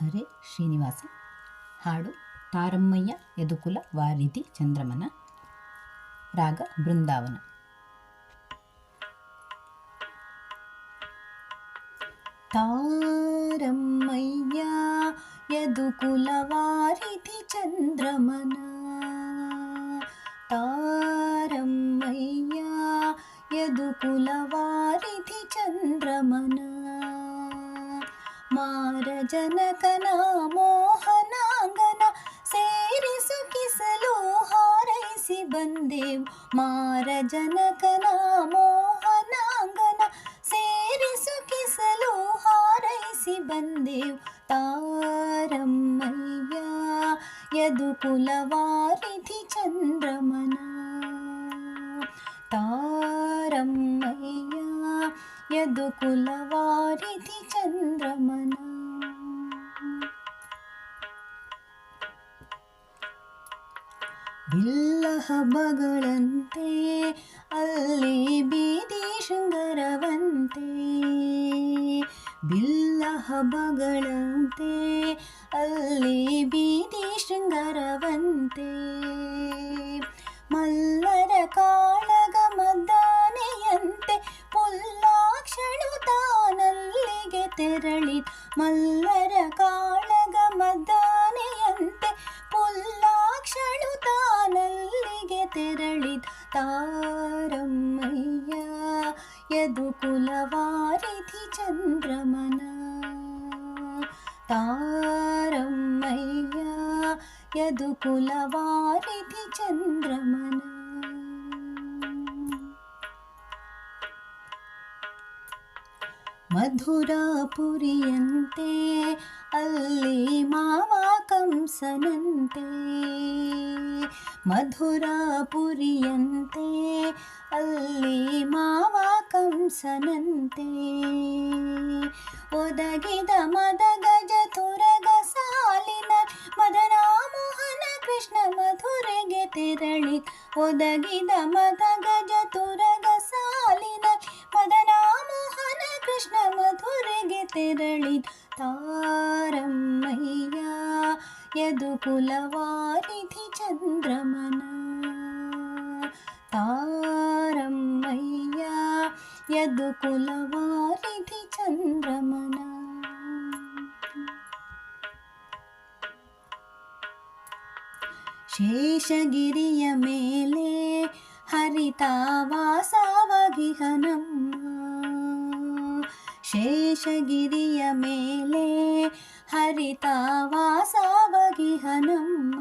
ಹರೇ ಶ್ರೀನಿವಾಸ ಹಾಡು ತಾರಮ್ಮಯ್ಯ ಯದುಕುಲ ವಾರಿಧಿ ಚಂದ್ರಮನ ರಾಗ ಬೃಂದಾವನ ತಾರಮ್ಮಯ್ಯ ಯದುಕುಲ ವಾರಿಧಿ ಚಂದ್ರಮನ ತಾರಮ್ಮಯ್ಯ ಯದುಕುಲ ವಾರಿಧಿ ಚಂದ್ರಮನ ಮಾರ ಜನಕನ ಮೋಹನಾಂಗನ ಸೇರಿಸು ಕಿಸಲು ಹಾರೈಸಿ ಬಂದೆವು ಮಾರ ಜನಕನ ಮೋಹನಾಂಗನ ಸೇರಿಸು ಕಿಸಲು ಹಾರೈಸಿ ಬಂದೆವು ತಾರಮ್ಮಯ್ಯ ಯದುಕುಲ ವಾರಿಧಿ ಚಂದ್ರಮನ ತಾರಮ್ಮಯ್ಯ ಯದುಕುಲ ವಾರಿಧಿ ಚಂದ್ರಮನ. ಬಿಲ್ಲ ಹಬ್ಬಗಳಂತೆ ಅಲ್ಲಿ ಬೀದಿ ಶೃಂಗರವಂತೆ. ಬಿಲ್ಲ ಹಬ್ಬಗಳಂತೆ ಅಲ್ಲಿ ಬೀದಿ ಶೃಂಗರವಂತೆ. ತಾನಲ್ಲಿಗೆ ತೆರಳಿದ ಮಲ್ಲರ ಕಾಳಗ ಮದ್ದಾನೆಯಂತೆ ಪುಲ್ಲಾಕ್ಷಣು ತಾನಲ್ಲಿಗೆ ತೆರಳಿದ ತಾರಮ್ಮಯ್ಯ ಯದುಕುಲ ವಾರಿಧಿ ಚಂದ್ರಮನ ತಾರಮ್ಮಯ್ಯ ಯದುಕುಲ ವಾರಿಧಿ ಚಂದ್ರಮನ ಮಧುರಾಪುರಿಯಂತೆ, ಅಲ್ಲಿ ಮಾವ ಕಂಸನಂತೆ. ಮಧುರಾಪುರಿಯಂತೆ, ಅಲ್ಲಿ ಮಾವ ಕಂಸನಂತೆ. ಒದಗಿದ ಮದ ಗಜ ತುರಗ ಸಾಲಿನ ಮದನ ಮೋಹನ ಕೃಷ್ಣ ಮಧುರೆಗೆ ತೆರಳಿ, ಒದಗಿದ ಮದ ಗಜ ತುರಗ यद् कुलवारिधि चन्द्रमना। तारं मय्या यद् कुलवारिधि शेषगिरिय मेले हरितावासावगिहनम् ಶೇಷಗಿರಿಯ ಮೇಲೆ ಹರಿತಾವಾಸವಾಗಿಹನಮ್ಮ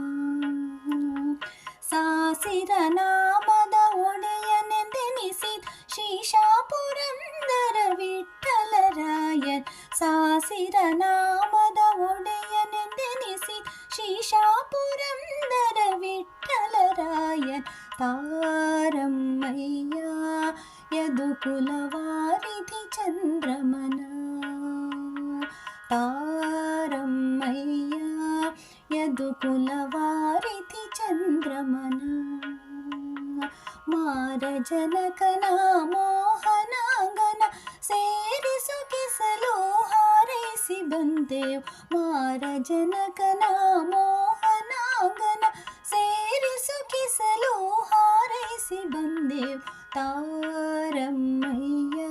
ಸಾಸಿರ ನಾಮದ ಒಡೆಯನೆಂದೆನಿಸಿದ ಶೀಶಾಪುರಂದರ ವಿಠಲರಾಯನ್ ಸಾಸಿರ ನಾಮದ ಒಡೆಯನೆಂದೆನಿಸಿದ ಶೀಶಾಪುರಂದರ ವಿಠಲರಾಯನ್ ತಾರಮ್ಮಯ್ಯ ಯದುಕುಲ ಕುಲವಾರಿಧಿ ಚಂದ್ರಮನ. ತಾರಮ್ಮಯ್ಯ ಯದುಕುಲ ಕುಲವಾರಿಧಿ ಚಂದ್ರಮನ. ಮಾರ ಜನಕನ ಮೋಹನಾಂಗನ ಸೇರಿಸು ಕಿಸಲು ಹಾರೈಸಿ ಬಂದೆವು. ಮಾರ ಜನಕನ ಮೋಹನಾಂಗನ ಸೇರಿಸು ಕಿಸಲು ಹಾರೈಸಿ ಬಂದೆವು. ತಾರಮ್ಮಯ್ಯ చంద్రమయ్యా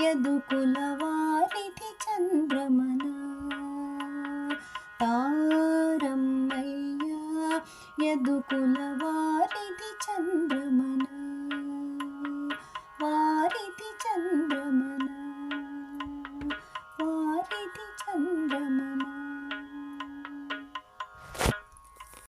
యదుకుల వారిధి చంద్రమన? తారమ్మయ్యా యదుకుల వారి